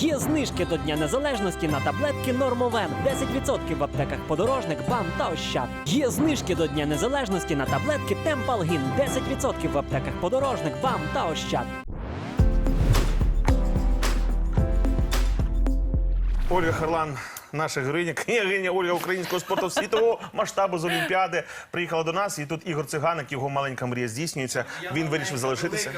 Є знижки до Дня Незалежності на таблетки Нормовен. 10% в аптеках подорожник, бам та ощад. Є знижки до Дня Незалежності на таблетки Темпалгін. 10% в аптеках подорожник, бам та ощад. Ольга Харлан, наша героїня, княгиня Ольга українського спорту світового масштабу з Олімпіади, приїхала до нас. І тут Ігор Циганик, його маленька мрія здійснюється. Він вирішив залишитися.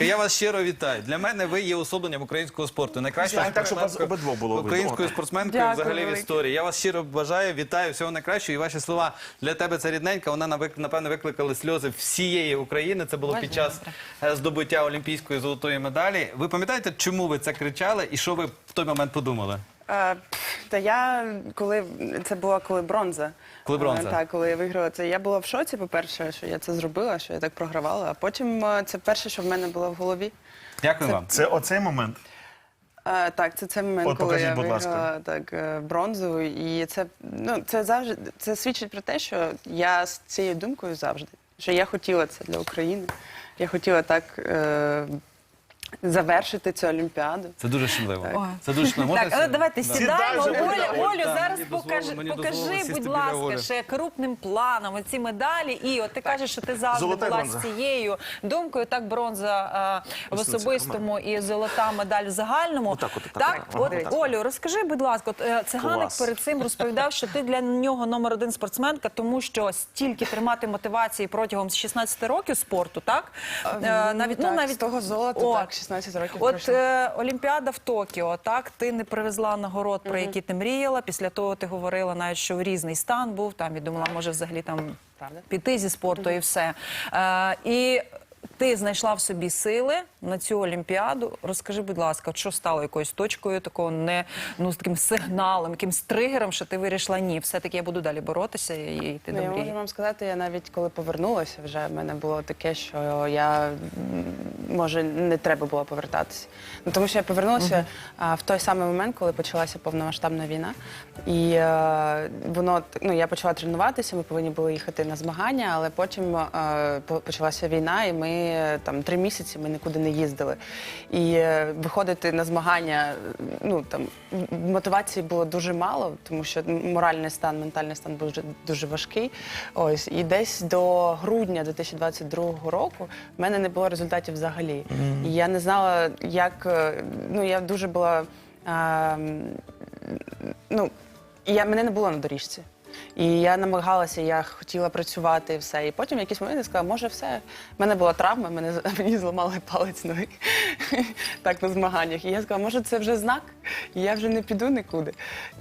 Я вас щиро вітаю. Для мене ви є особленням українського спорту. Найкращою Так, так, щоб вас обидва було українською спортсменкою Дякую взагалі в історії. Я вас щиро бажаю, вітаю всього найкращого. І ваші слова для тебе це рідненька. Вона напевно викликали сльози всієї України. Це було під час е, здобуття олімпійської золотої медалі. Ви пам'ятаєте, чому ви це кричали і що ви в той момент подумали? Е, Та я коли це була коли бронза. Коли бронза. Е, Так, коли я виграла це. Я була в шоці, по-перше, що я це зробила, що я так програвала. А потім е, це перше, що в мене було в голові. Дякую вам. Це оцей момент. Е, так, це цей момент, От коли покажіть, я будь ласка. так, е, бронзу. І це, ну, це завжди це свідчить про те, що я з цією думкою завжди. Що я хотіла це для України. Я хотіла так е, завершити цю олімпіаду. Це дуже шумливо. Це дуже шумливо. Так, Можна але це? давайте Да. сідаємо. Сідай Оля, Оля. Олю, зараз мені покажи, дозволено- покажи, сісти будь біля ласка, Олі. ще крупним планом оці медалі. І от ти кажеш, що ти завжди Золота була бронза. з цією думкою. Так, бронза а, в Ось це особистому і золота медаль в загальному. Отак от, отак, так, от отак. Олю, розкажи, будь ласка, от е, циганик Клас. перед цим розповідав, що ти для нього номер один спортсменка, тому що стільки тримати мотивації протягом 16 років спорту, так Е, навіть ну так, навіть з того золота, От. так, 16 років От е, Олімпіада в Токіо, так ти не привезла нагород, про які ти мріяла. Після того ти говорила навіть, що різний стан був там і думала, може взагалі там Правда. піти зі спорту і все. Е, і ти знайшла в собі сили на цю олімпіаду. Розкажи, будь ласка, що стало якоюсь точкою, такого не ну з таким сигналом, якимсь тригером, що ти вирішила, ні, все-таки я буду далі боротися і йти Ну, до я можу вам сказати, я навіть коли повернулася, вже в мене було таке, що я може не треба було повертатися. Ну тому що я повернулася а, в той самий момент, коли почалася повномасштабна війна. І е, воно ну я почала тренуватися. Ми повинні були їхати на змагання, але потім е, по- почалася війна, і ми там три місяці ми нікуди не їздили. І е, виходити на змагання, ну там мотивації було дуже мало, тому що моральний стан, ментальний стан був дуже, дуже важкий. Ось і десь до грудня 2022 року в мене не було результатів взагалі. І я не знала, як е, ну я дуже була. А, ну, я, мене не було на доріжці. І я намагалася, я хотіла працювати і все. І потім в якийсь момент я сказала, може, все. У мене була травма, мене, мені зламали палець ноги так на змаганнях. І я сказала, може, це вже знак, і я вже не піду нікуди.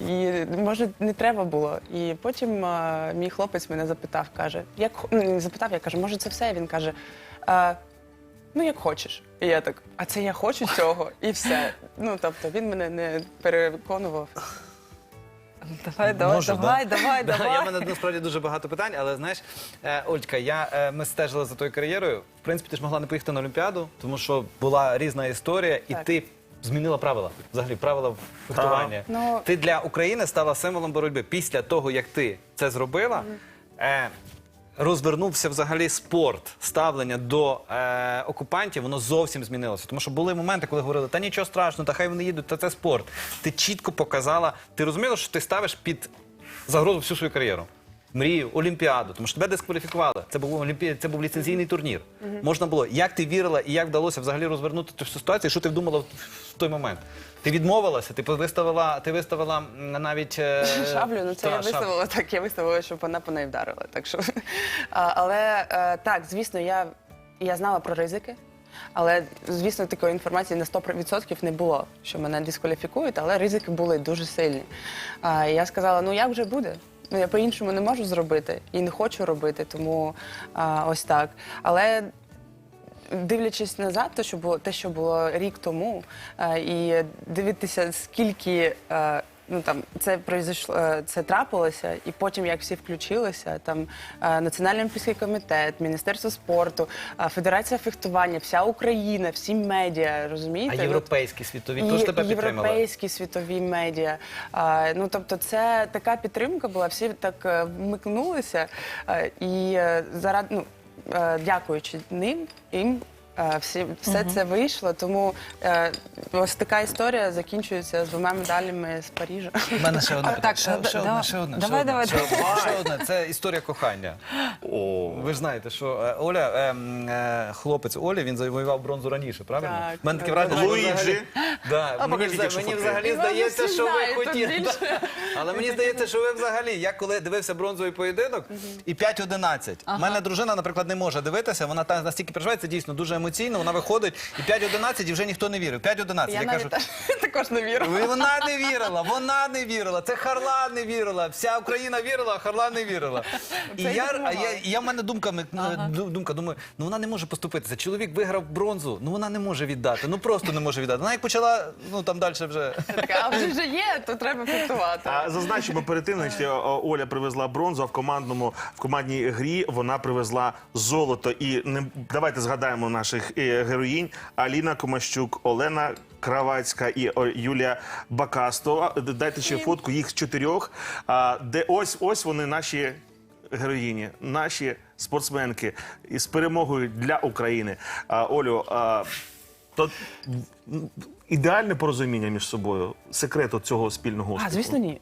І може не треба було. І потім а, мій хлопець мене запитав, каже, як ну, не запитав, я кажу, може, це все? Він каже. А, Ну, як хочеш. І я так, а це я хочу цього, і все. Ну, тобто він мене не переконував. Давай, давай, Можу, давай, да? давай, Да, давай. Я в мене насправді дуже багато питань, але знаєш, е, Олька, я, е, ми стежили за твоєю кар'єрою. В принципі, ти ж могла не поїхати на Олімпіаду, тому що була різна історія, і Так. ти змінила правила. Взагалі, правила фехтування. Ну- Ти для України стала символом боротьби. Після того, як ти це зробила, е, розвернувся взагалі спорт, ставлення до е, окупантів, воно зовсім змінилося. Тому що були моменти, коли говорили, та нічого страшного, та хай вони їдуть, та це спорт. Ти чітко показала, ти розуміла, що ти ставиш під загрозу всю свою кар'єру. Мрію, Олімпіаду, тому що тебе дискваліфікували. Це був олімпі... це був ліцензійний турнір. Можна було. Як ти вірила і як вдалося взагалі розвернути цю ситуацію? Що ти вдумала в, в той момент? Ти відмовилася, ти виставила, ти виставила навіть е, Шаблю, ну це та, я шаблю. виставила так, я виставила, щоб вона по неї вдарила. Так що, а, але е, так, звісно, я, я знала про ризики. Але, звісно, такої інформації на 100% не було, що мене дискваліфікують, але ризики були дуже сильні. А, і я сказала: ну як вже буде? Ну я по-іншому не можу зробити і не хочу робити, тому а, ось так. Але дивлячись назад, то що було те, що було рік тому, а, і дивитися, скільки. е, Ну там це произошло, е, це трапилося, і потім як всі включилися. Там е, Національний олімпійський комітет, Міністерство спорту, е, Федерація фехтування, вся Україна, всі медіа, розумієте? А європейські світові теж тебе підтримали? європейські світові медіа. Ну тобто, це така підтримка була. Всі так вмикнулися. і е, ну, дякуючи ним, їм. Е, всі, все це вийшло. Тому е, ось така історія закінчується з двома медалями з Парижа. У мене ще одне. Так, ще, ще одне, ще давай, ще давай, ще ще одне. Це історія кохання. Ви ж знаєте, що е, Оля, е, е, хлопець Олі, він завоював бронзу раніше, правильно? Так. У мене таке враження, що ви Луїджі. взагалі- Да, А мені, покажіть, вза- якщо мені фотки. взагалі І здається, усі що ви тут хотіли. більше. Да. Але мені здається, що ви взагалі, я коли дивився бронзовий поєдинок, і 5-11. У мене дружина, наприклад, не може дивитися, вона настільки переживає, це дійсно дуже емоційно, вона виходить, і 5-11, і вже ніхто не вірив. 5-11. Я Я навіть кажу, також не вірю. і Вона не вірила, вона не вірила. Це Харлан не вірила. Вся Україна вірила, а Харлан не вірила. І я, я, я в мене думка, ми- ду- думка, думаю, ну вона не може поступитися. Чоловік виграв бронзу, ну вона не може віддати. Ну просто не може віддати. Вона як почала, ну там далі вже. А вже вже є, то треба фехтувати. А зазначимо перед тим, що Оля привезла бронзу, а в командному в командній грі вона привезла золото. І не давайте згадаємо наших е, героїнь: Аліна Комащук, Олена. Кравацька і Юлія Бакастова. Дайте ще фотку їх чотирьох. Де ось ось вони наші героїні, наші спортсменки із перемогою для України. Олю, то ідеальне порозуміння між собою, секрет от цього спільного А, звісно, ні.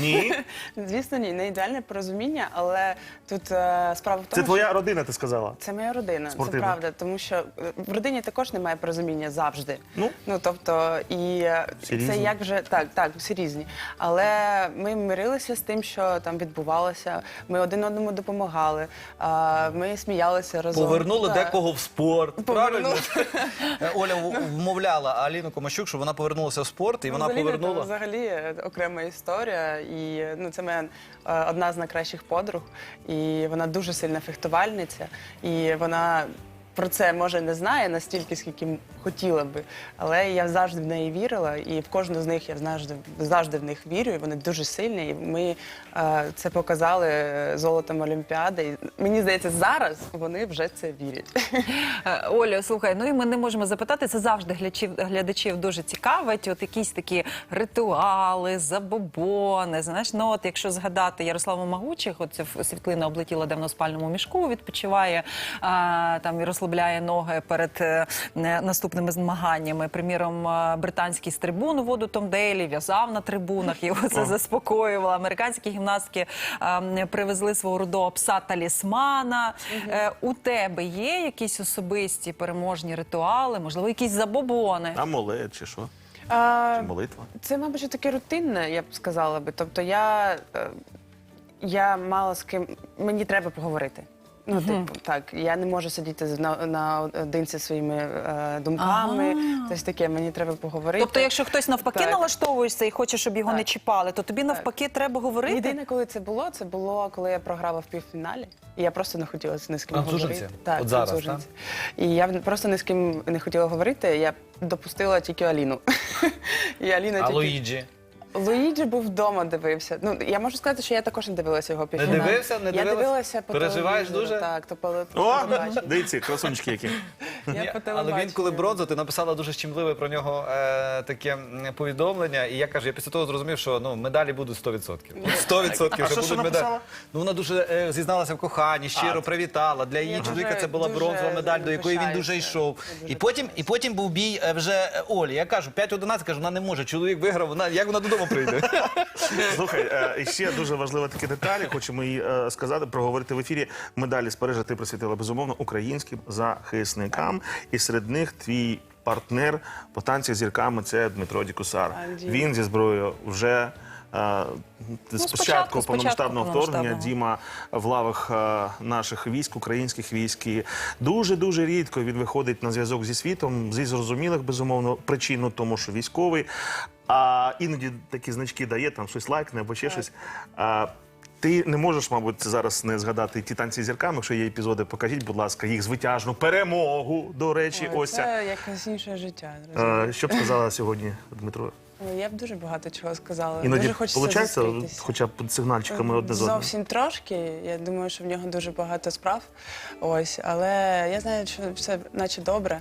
Ні. Звісно, ні, не ідеальне порозуміння, але тут е, справа в тому, Це твоя родина, ти сказала. Це моя родина, Спортивна. це правда, тому що е, в родині також немає порозуміння завжди. Ну. тобто, і е, Всі це різні. як вже так, так, всі різні. Але ми мирилися з тим, що там відбувалося. Ми один одному допомагали. а, Ми сміялися разом. Повернули Так. декого в спорт. Повернули. Правильно? Е, Оля в- вмовляла Аліну Комащук, щоб вона повернулася в спорт, і вона Взагалі, повернула. Це взагалі е, окрема історія. І ну, це моя е, одна з найкращих подруг. І вона дуже сильна фехтувальниця. І вона про це може не знає настільки, скільки хотіла би. Але я завжди в неї вірила, і в кожну з них я завжди, завжди в них вірю. І вони дуже сильні. І ми е, це показали е, золотом Олімпіади. І мені здається, зараз вони вже це вірять. Е, Оля, слухай, ну і ми не можемо запитати. Це завжди глядачів, глядачів дуже цікавить. От якісь такі ритуали, забобони. Знаєш, ну от якщо згадати Ярославу Магучих, от ця світлина облетіла давно в спальному мішку, відпочиває а, там і розслабляє ноги перед е, наступними змаганнями. Приміром, е, британський стрибун у воду Томдейлі в'язав на трибунах, його це заспокоювало. Американські гімнастки привезли свого родового пса талісмана. Е, у тебе є якісь особисті переможні ритуали, можливо, якісь забобони? Амулет чи що? А, молитва? Це, мабуть, таке рутинне, я б сказала би. Тобто я, е, я мало з ким. Мені треба поговорити. Ну, типу, так, я не можу сидіти на, наодинці своїми е, думками. Тобто таке, мені треба поговорити. Тобто, якщо хтось навпаки Так. налаштовується і хоче, щоб його Так. не чіпали, то тобі навпаки треба говорити. Єдине, коли це було, це було, коли я програла в півфіналі. І я просто не хотіла ні з ким говорити. Так, От зараз, Зужинці. І я просто ні з ким не хотіла говорити. Я допустила тільки Аліну. І Аліна А тільки... Луїджі? Луїджі був вдома, дивився. Ну я можу сказати, що я також не дивилася його півфінал. дивився? Не я дивилась? дивилася по Переживаєш телевізору, дуже? Так, то по, О, телебаченню. дивіться, красунчики які. Я але він, коли бронзу, ти написала дуже щемливе про нього е, таке м, повідомлення. І я кажу, я після того зрозумів, що ну медалі будуть 100%. 100% А що що, що будуть медалі. написала? Ну вона дуже е, зізналася в коханні, щиро привітала. Для її Я чоловіка дуже- це була дуже бронзова медаль, до якої він дуже пишаюся. йшов. І потім, і потім був бій е, вже е, Олі. Я кажу, 5-11, кажу, вона не може. Чоловік виграв, вона як вона додому прийде? Слухай, е, і ще дуже важлива такі деталі. Хочемо її е, сказати, проговорити в ефірі. Медалі з Парижа ти присвятила безумовно українським захисникам. І серед них твій партнер по танцях з зірками це Дмитро Дікусар. Він зі зброєю вже. Е, Ну, Спочатку спочатку повномасштабного вторгнення. Діма в лавах е, наших військ, українських військ. І дуже дуже рідко він виходить на зв'язок зі світом зі зрозумілих безумовно причин, ну, тому що військовий. А іноді такі значки дає, там щось лайкне або ще щось. А, ти не можеш, мабуть, зараз не згадати ті танці з зірками, якщо є епізоди, покажіть, будь ласка, їх звитяжну перемогу. До речі, Ой, ось. Це якесь інше життя. Е, Що б сказала сьогодні, Дмитро? Ну, Я б дуже багато чого сказала. Іноді дуже хочеться зустрітися. хоча б під сигнальчиками одне з одним. Зовсім трошки. Я думаю, що в нього дуже багато справ. Ось, але я знаю, що все наче добре.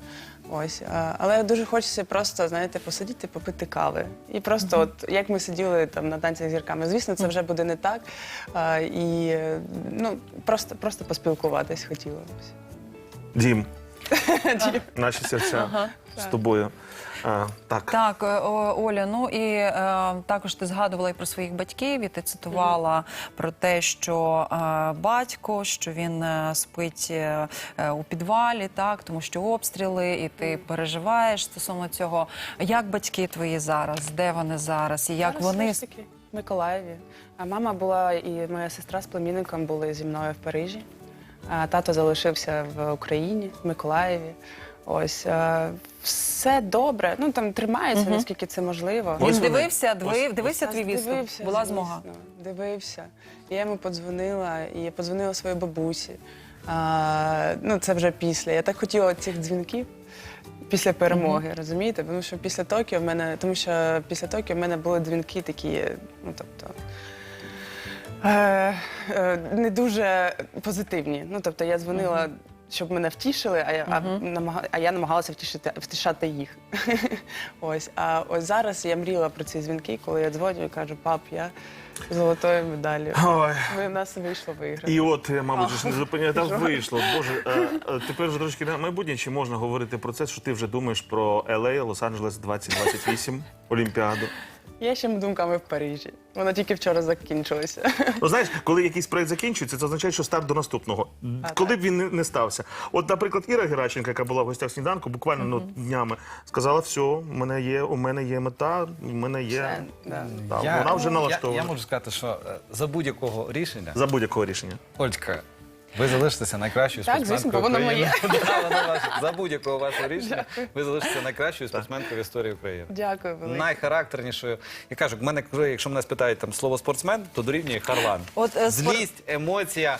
Ось, а, але дуже хочеться просто, знаєте, посидіти, попити кави. І просто, от як ми сиділи там на танцях з зірками. Звісно, це вже буде не так. А, і е, ну, просто, просто поспілкуватись хотілося. Дім, Наші серця з тобою. А, так. Так, е, о, Оля, ну і е, також ти згадувала і про своїх батьків, і ти цитувала про те, що е, батько, що він е, спить е, у підвалі, так, тому що обстріли, і ти переживаєш стосовно цього. Як батьки твої зараз? Де вони зараз? І як Зараз вони все ж таки в Миколаєві. А мама була і моя сестра з племінником були зі мною в Парижі. А тато залишився в Україні, в Миколаєві. Ось е, все добре. Ну там тримається, наскільки це можливо. Він дивився, дивив, дивився твій виступ? дивився, Була звісно, змога. Дивився. Я йому подзвонила, і я подзвонила своїй бабусі. А, ну, це вже після. Я так хотіла цих дзвінків після перемоги, розумієте? Тому що після Токіо в мене, тому що після Токіо в мене були дзвінки такі, ну тобто. Е, е, не дуже позитивні. Ну, тобто я дзвонила, щоб мене втішили, а я, а, намага- а я намагалася втішити, втішати їх. ось. А ось зараз я мріяла про ці дзвінки, коли я дзвоню і кажу, пап, я з золотою медаллю. Ой. Ви в нас вийшло виграти. І от, е, мабуть, ж не зупиняє, та вийшло. Боже, е, е, тепер вже трошки на майбутнє, чи можна говорити про це, що ти вже думаєш про LA, Лос-Анджелес 2028, Олімпіаду. Я ще думками в Парижі. Воно тільки вчора закінчилося. Ну, знаєш, коли якийсь проект закінчується, це означає, що старт до наступного. А, коли так. б він не, не стався. От, наприклад, Іра Гераченка, яка була в гостях сніданку, буквально ну, днями, сказала: все, у мене є, у мене є мета, у мене є. Все, да. Да, вона вже налаштована Я, я можу сказати, що е, за будь-якого рішення, за будь-якого рішення. Олька, ви залишитеся найкращою Так, спортсменкою звісно, бо воно України. Да, воно ваше. За будь-якого вашого рішення ви залишитеся найкращою спортсменкою в історії України. Дякую велике. Найхарактернішою. Я кажу, в мене, коли- якщо мене спитають там слово спортсмен, то дорівнює Харлан. От, е, спор- Злість, емоція.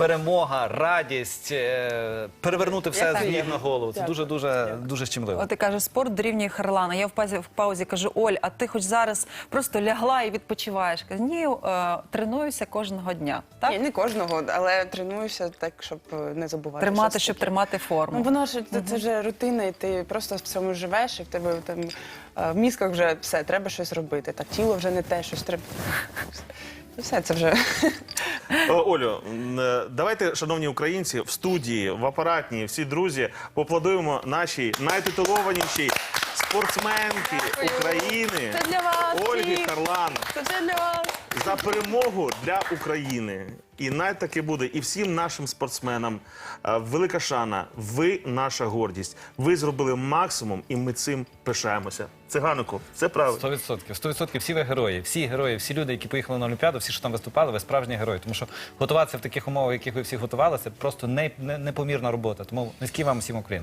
Перемога, радість, е, перевернути все з ніг на голову. Це дуже дуже дуже щемливо. От ти кажеш, спорт дорівнює Харлана. Я в паузі, в паузі кажу, Оль, а ти хоч зараз просто лягла і відпочиваєш? Каже, ні, е, тренуюся кожного дня. Так? Ні, не кожного, але тренуюся так, щоб е, не забувати. Тримати, щось щоб таке. тримати форму. Ну воно ж це, це вже рутина, і ти просто в цьому живеш, і в тебе там е, в мізках вже все, треба щось робити. Так, тіло вже не те, щось треба. І все, це вже. О, Олю, е, давайте, шановні українці, в студії, в апаратній, всі друзі, поплодуємо нашій найтитулованішій спортсменки України Це для вас Ольги всіх. Харлан Це для вас. за перемогу для України. І най таки буде і всім нашим спортсменам. е, Велика шана, ви наша гордість. Ви зробили максимум, і ми цим пишаємося. Циганику, це правда. 100%. 100% всі ви герої. Всі герої, всі люди, які поїхали на Олімпіаду, всі, що там виступали, ви справжні герої. Тому що готуватися в таких умовах, в яких ви всі готувалися, це просто не, не, непомірна робота. Тому низький вам всім уклін.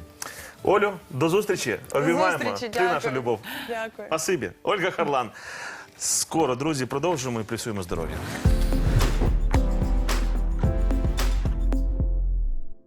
Олю, до зустрічі. Обіймаємо. зустрічі, Ти дякую. наша любов. Дякую. Спасибі. Ольга Харлан. Скоро, друзі, продовжуємо і плюсуємо здоров'я.